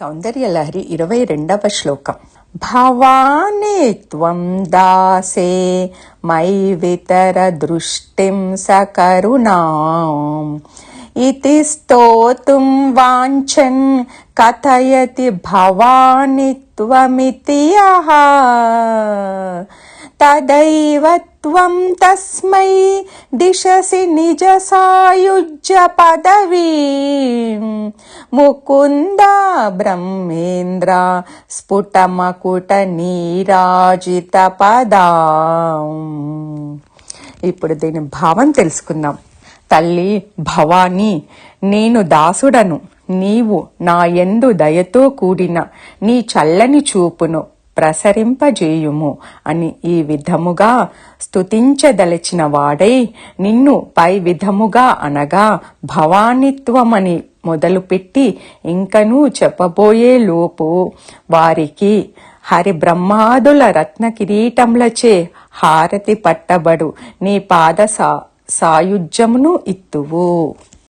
సౌందర్యలహరి ఇరవై రెండవ శ్లోకం. భవాని త్వం దాసే మై వితర దృష్టిం సకరుణాం. ఇది స్తోతుం వాంఛన్ కథయతి భవాని త్వమితి తదైవత్వం తస్మై దిశసి నిజ సాయుజ్య పదవీ. ముకుంద బ్రహ్మేంద్ర స్ఫుటమకుట నీరాజిత పదా. ఇప్పుడు దీని భావం తెలుసుకుందాం. తల్లి భవానీ నేను దాసుడను. నీవు నా ఎందు దయతో కూడిన నీ చల్లని చూపును ప్రసరింపజేయుము అని ఈ విధముగా స్తుతించదలచిన వాడై నిన్ను పై విధముగా అనగా భవానిత్వమని మొదలుపెట్టి ఇంకనూ చెప్పబోయే లోపు వారికి హరి బ్రహ్మాదుల రత్న కిరీటంలచే హారతి పట్టబడు. నీ పాద సా సాయుజ్యమును ఇత్తువు.